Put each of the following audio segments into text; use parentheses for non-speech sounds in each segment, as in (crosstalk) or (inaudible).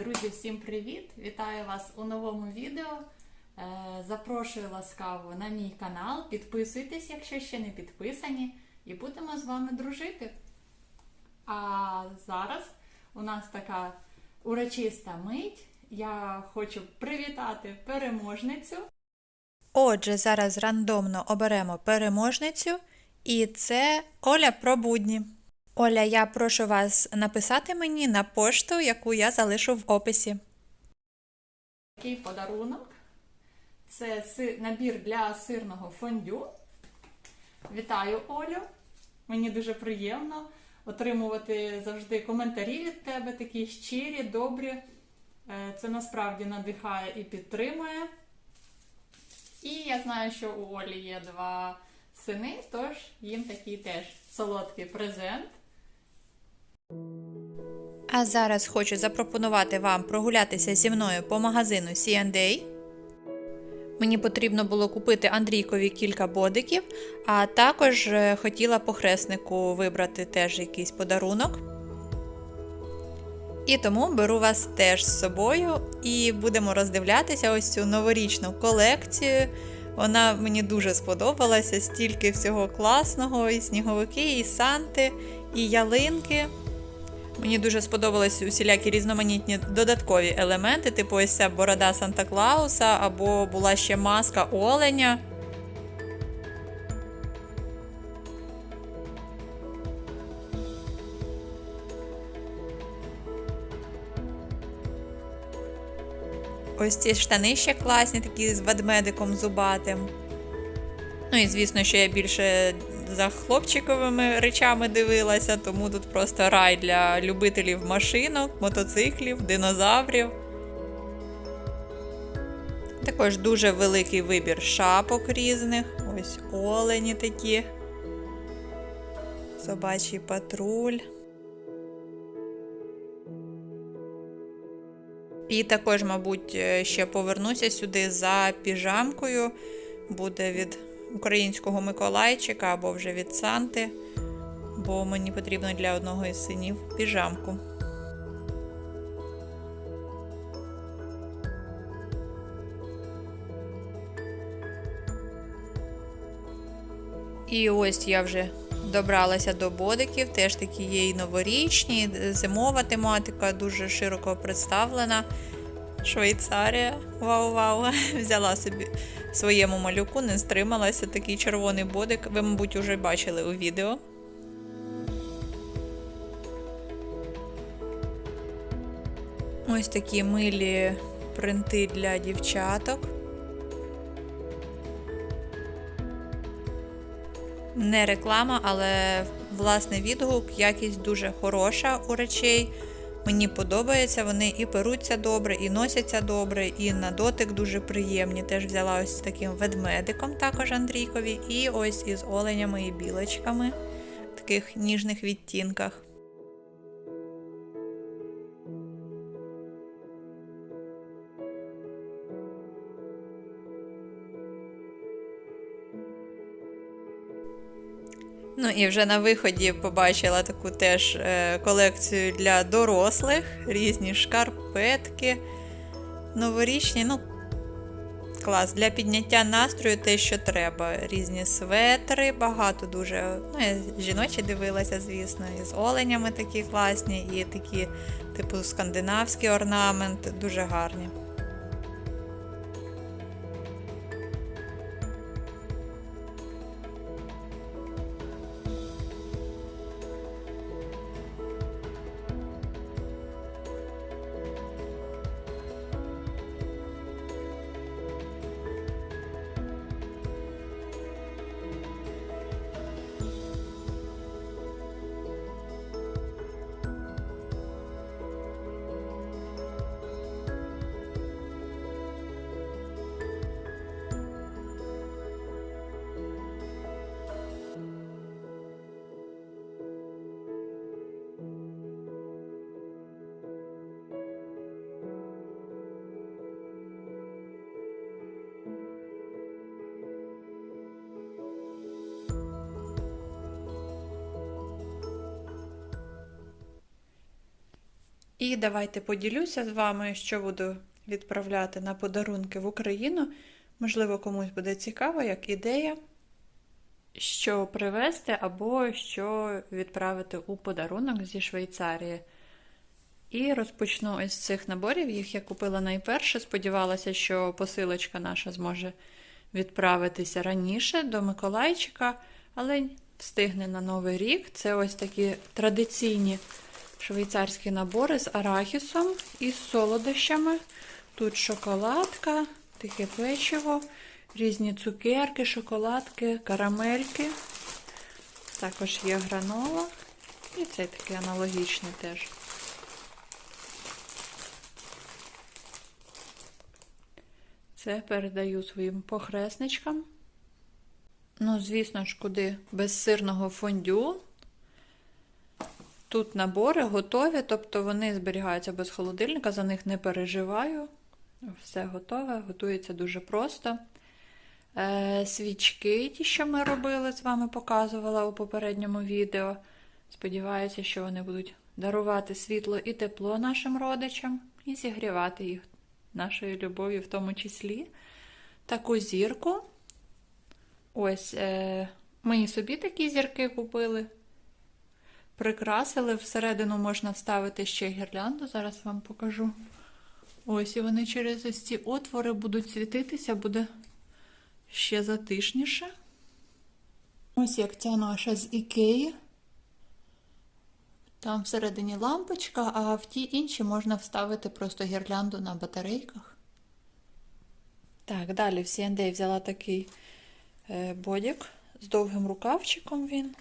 Друзі, всім привіт! Вітаю вас у новому відео. Е, Запрошую ласкаво на мій канал. Підписуйтесь, якщо ще не підписані, і будемо з вами дружити. А зараз у нас така урочиста мить. Я хочу привітати переможницю. Отже, зараз рандомно оберемо переможницю, і це Оля про будні. Оля, я прошу вас написати мені на пошту, яку я залишу в описі. Такий подарунок. Це набір для сирного фондю. Вітаю, Олю! Мені дуже приємно отримувати завжди коментарі від тебе, такі щирі, добрі. Е, Це насправді надихає і підтримує. І я знаю, що у Олі є два сини, тож їм такий теж солодкий презент. А зараз хочу запропонувати вам прогулятися зі мною по магазину C&A. Мені потрібно було купити Андрійкові кілька бодиків, а також е, хотіла похреснику вибрати теж якийсь подарунок. І тому беру вас теж з собою і будемо роздивлятися ось цю новорічну колекцію. Вона мені дуже сподобалася, стільки всього класного, і сніговики, і санти, і ялинки. Мені дуже сподобались усілякі різноманітні додаткові елементи, типу ось ця борода Санта Клауса, або була ще маска оленя. Ось ці штани ще класні, такі з ведмедиком зубатим. Ну і звісно, що я більше за хлопчиковими речами дивилася, тому тут просто рай для любителів машинок, мотоциклів, динозаврів. Також дуже великий вибір шапок різних. Ось олені такі. Собачий патруль. І також, мабуть, е, ще повернуся сюди за піжамкою. Буде від українського Миколайчика або вже від Санти, бо мені потрібно для одного із синів піжамку. І ось я вже добралася до бодиків, теж такі є і новорічні, зимова тематика дуже широко представлена. Швейцарія, вау-вау! (laughs) Взяла собі своєму малюку, не стрималася. Такий червоний бодик. Ви, мабуть, вже бачили у відео. Ось такі милі принти для дівчаток. Не реклама, але власний відгук, якість дуже хороша у речей. Мені подобається, вони і перуться добре, і носяться добре, і на дотик дуже приємні. Теж взяла ось з таким ведмедиком, також Андрійкові, і ось із оленями і білочками в таких ніжних відтінках. Ну і вже на виході побачила таку теж е, колекцію для дорослих, різні шкарпетки, новорічні. Ну, клас, для підняття настрою те, що треба. Різні светри, багато дуже. Ну, я жіночі дивилася, звісно, і з оленями такі класні, і такі, типу, скандинавський орнамент, дуже гарні. І давайте поділюся з вами, що буду відправляти на подарунки в Україну. Можливо, комусь буде цікаво, як ідея. Що привезти або що відправити у подарунок зі Швейцарії. І розпочну ось з цих наборів. Їх я купила найперше. Сподівалася, що посилочка наша зможе відправитися раніше до Миколайчика, але встигне на Новий рік. Це ось такі традиційні швейцарські набори з арахісом і з солодощами. Тут шоколадка, тихе печиво, різні цукерки, шоколадки, карамельки. Також є гранола. І цей такий аналогічний теж. Це передаю своїм похресничкам. Ну, звісно ж, куди без сирного фондю. Тут набори готові, тобто вони зберігаються без холодильника, за них не переживаю. Все готове, готується дуже просто. Е, свічки, ті, що ми робили, з вами показувала у попередньому відео. Сподіваюся, що вони будуть дарувати світло і тепло нашим родичам і зігрівати їх нашою любов'ю в тому числі. Таку зірку. Ось е, ми і собі такі зірки купили. Прикрасили, всередину можна вставити ще гірлянду, зараз вам покажу. Ось, і вони через ось ці отвори будуть світитися, буде ще затишніше. Ось як ця наша з Ікеї. Там всередині лампочка, а в ті інші можна вставити просто гірлянду на батарейках. Так, далі в C&A взяла такий е, бодік з довгим рукавчиком він,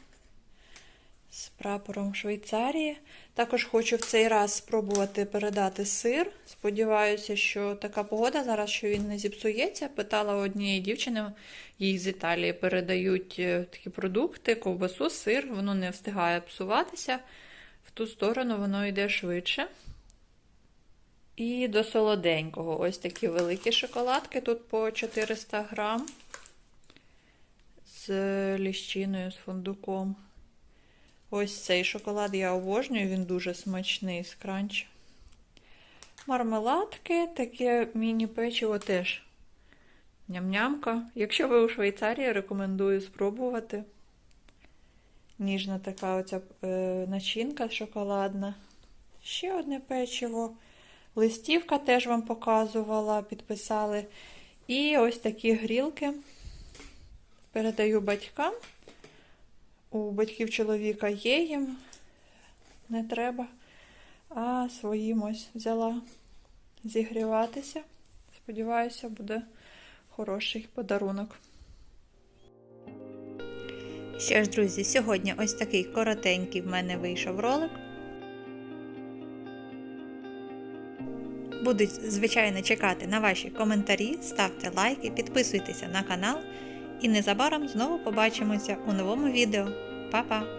з прапором Швейцарії. Також хочу в цей раз спробувати передати сир. Сподіваюся, що така погода зараз, що він не зіпсується. Питала однієї дівчини, їй з Італії передають е, такі продукти, ковбасу, сир, воно не встигає псуватися. В ту сторону воно йде швидше. І до солоденького. Ось такі великі шоколадки, тут по 400 грам з ліщиною, з фундуком. Ось цей шоколад я обожнюю, він дуже смачний з кранч. Мармеладки, таке міні-печиво теж ням-нямка. Якщо ви у Швейцарії, рекомендую спробувати. Ніжна така оця е, начинка шоколадна. Ще одне печиво. Листівка теж вам показувала, підписали. І ось такі грілки передаю батькам. У батьків чоловіка є їм, не треба. А своїм ось взяла зігріватися. Сподіваюся, буде хороший подарунок. Що ж, друзі, сьогодні ось такий коротенький в мене вийшов ролик. Буду, звичайно, чекати на ваші коментарі, ставте лайки, підписуйтеся на канал. І незабаром знову побачимося у новому відео. Па-па!